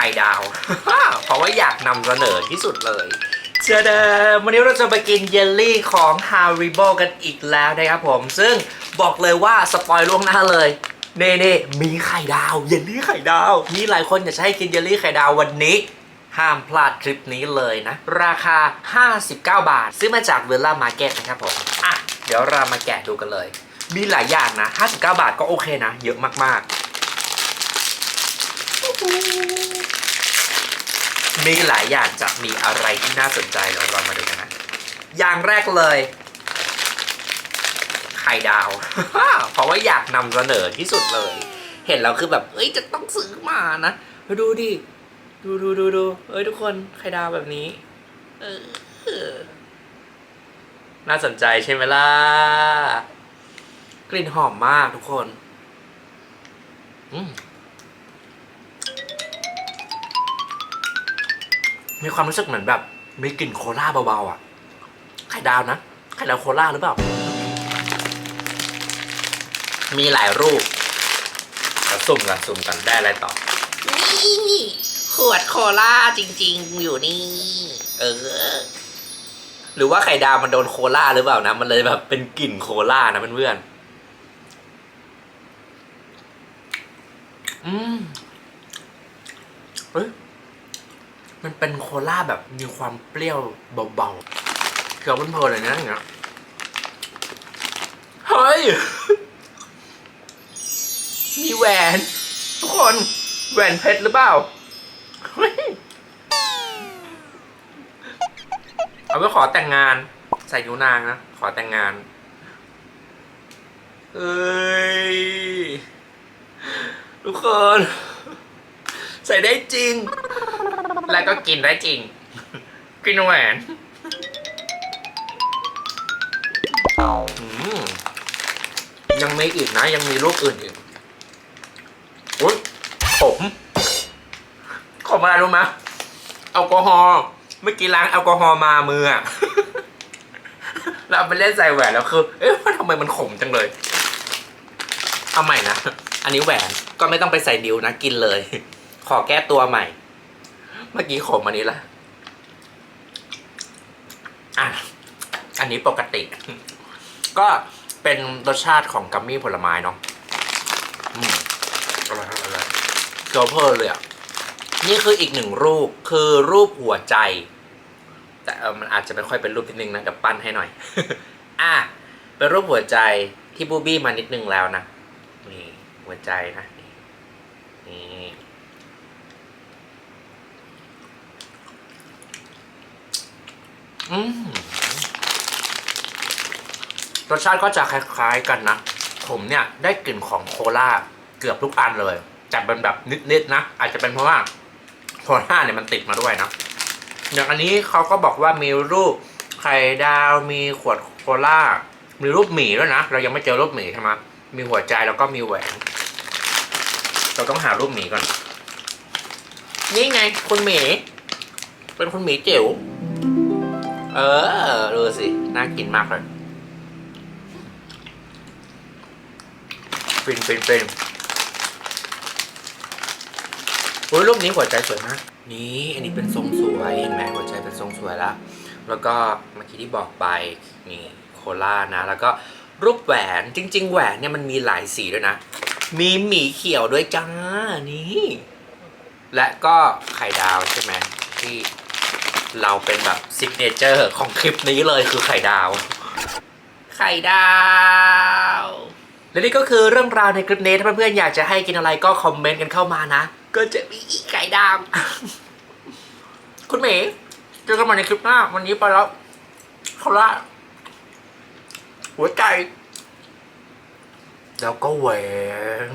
ข่ดาว เพราะว่าอยากนำเสนอที่สุดเลยเจอเดวันนี้เราจะไปกินเยลลี่ของ Haribo กันอีกแล้วนะครับผม ซึ่งบอกเลยว่าสปอยล่วงหน้าเลยเน่เน่ๆมีไข่ดาว เยลลี่ไข่ดาว มีหลายคนอยากจะให้กินเยลลี่ไข่ดาววันนี้ ห้ามพลาดคลิปนี้เลยนะ ราคา 59 บาท ซื้อมาจากเวลล่ามาร์เก็ตนะครับผมอะเดี๋ยวเรามาแกะดูกันเลย มีหลายอย่างนะ 59 บาทก็โอเคนะ เยอะมากๆ มีหลายอย่างจะมีอะไรที่น่าสนใจเดี๋ยวเรามาดูกันนะอย่างแรกเลยไข่ดาว เพราะว่าอยากนำเสนอที่สุดเลย เห็นแล้วคือแบบ เอ้ยจะต้องซื้อมานะดูดิดูดูดูดูเอ้ยทุกคนไข่ดาวแบบนี้ เออ น่าสนใจใช่ไหมล่ะ กลิ่นหอมมากทุกคน อืม มีความรู้สึกเหมือนแบบ มีกลิ่นโคลาเบาๆอะ ไข่ดาวนะ ไข่ดาวโคลาหรือเปล่า มีหลายรูปเดี๋ยวสุ่มกันสุ่มกันได้อะไรต่อ นี่ขวดโคลาจริง ๆ อยู่นี่ เออ หรือว่าไข่ดาวมันโดนโคลาหรือเปล่านะ มันเลยแบบเป็นกลิ่นโคลานะเพื่อนๆอืมเฮ้ย มันเป็นโคลาแบบมีความเปรี้ยวเบาๆเคี้ยวเพลินๆเลยนะอย่างเงี้ยเฮ้ย มีแหวน ทุกคนแหวนเพชรหรือเปล่าเฮ้ยเอาไปขอแต่งงาน ใส่นิ้วนางนะ ขอแต่งงานเอ้ย ทุกคน ใส่ได้จริง แล้วก็กินได้จริง กินแหวนยังไมีอีกนะ ยังมีรูปอื่นอีกอุ้ยขมขมอะไรรู้ไหมแอลกอฮอล์เมื่อกี้ล้างแอลกอฮอล์มามืออะแล้วเอาไปเล่นใส่แหวนแล้วคือ เอ๊ะทำไมมันขมจังเลย เอาใหม่นะ อันนี้แหวนก็ไม่ต้องไปใส่นิ้วนะ กินเลย ขอแก้ตัวใหม่ เมื่อกี้ขมอันนี้ละอะอันนี้ปกติ ก็เป็นรสชาติของกัมมี่ผลไม้เนาะอืมอะไรครับอะไรเกียวเพลินเลยอะนี่คืออีกหนึ่งรูปคือรูปหัวใจ แต่เออมันอาจจะไม่ค่อยเป็นรูปนิดนึงนะเดี๋ยวปั้นให้หน่อย อะเป็นรูปหัวใจที่บูบี้มานิดนึงแล้วนะนี่หัวใจนะนี่ อืม รสชาติก็จะคล้าย ๆกันนะ ผมเนี่ยได้กลิ่นของโคลาเกือบทุกอันเลยแต่เป็นแบบนิดๆนะ อาจจะเป็นเพราะว่าโคลาเนี่ยมันติดมาด้วยนะอย่างอันนี้เขาก็บอกว่ามีรูปไข่ดาวมีขวดโคลามีรูปหมีด้วยนะ เรายังไม่เจอรูปหมีใช่ไหมมีหัวใจแล้วก็มีแหวน เราต้องหารูปหมีก่อน นี่ไงคุณหมี เป็นคุณหมีเจ๋ว เออ ดูสิ น่ากินมากเลยฟินฟินฟินโอ้ยรูปนี้หัวใจสวยมาก นี่ อันนี้เป็นทรงสวยเห็นไหมหัวใจเป็นทรงสวยแล้ว แล้วก็เมื่อกี้ที่บอกไป นี่โคล่านะ แล้วก็รูปแหวนจริง ๆ แหวนเนี่ยมันมีหลายสีด้วยนะ มีหมีเขียวด้วยจ้า นี่ และก็ไข่ดาวใช่ไหมที่ เราเป็นแบบซิกเนเจอร์ของคลิปนี้เลยคือไข่ดาว ไข่ดาว และนี่ก็คือเรื่องราวในคลิปนี้ ถ้าเพื่อนๆอยากจะให้กินอะไรก็คอมเมนต์กันเข้ามานะ ก็จะมีอีกไก่ดาว คุณเมย์เจอกันใหม่ในคลิปหน้า วันนี้ไปแล้วเขาละหัวใจ แล้วก็แหวน